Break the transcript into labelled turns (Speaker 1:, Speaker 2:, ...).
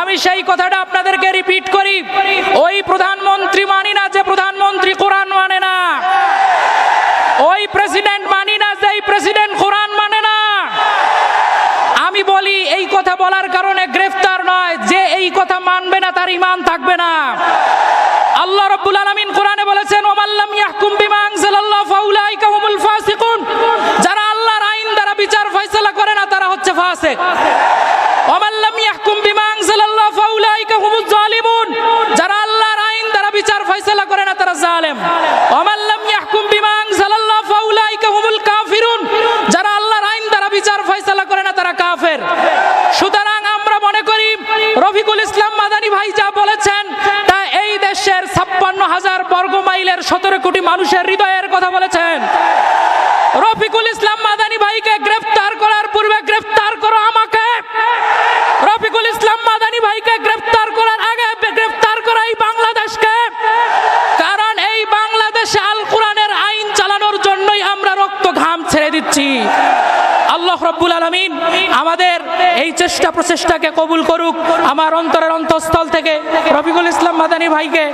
Speaker 1: আমি সেই কথাটা আপনাদেরকে রিপিট করি। ওই প্রধানমন্ত্রী মানি না যে প্রধানমন্ত্রী কোরআন মানে না। ওই প্রেসিডেন্ট মানি না যে প্রেসিডেন্ট কোরআন মানে না। আমি বলি, এই কথা বলার কারণে গ্রেফতার নয়, যে এই কথা মানবে না তার ইমান থাকবে না। আল্লাহ রাব্বুল আলামিন কোরআনে বলেছেন ওমাল্লাম ইয়াহকুম বিমা আনজালাল্লাহ ফাউলাইকা হুমুল ফাসিকুন। যারা আল্লাহর আইন দ্বারা বিচার ফয়সালা করে না, তারা হচ্ছে ফাসিক। সুতরাং আমরা মনে করি, রফিকুল ইসলাম মাদানী ভাই যা বলেছেন এই দেশের ছাপ্পান্ন হাজার বর্গ মাইলের সতেরো কোটি মানুষের হৃদয়ের কথা বলেছেন। রফিকুল ইসলাম মাদানী ভাইকে ছেড়ে দিচ্ছি। আল্লাহ রব্বুল আলমিন আমাদের এই চেষ্টা প্রচেষ্টাকে কবুল করুক, আমার অন্তরের অন্তঃস্থল থেকে রফিকুল ইসলাম মাদানী ভাইকে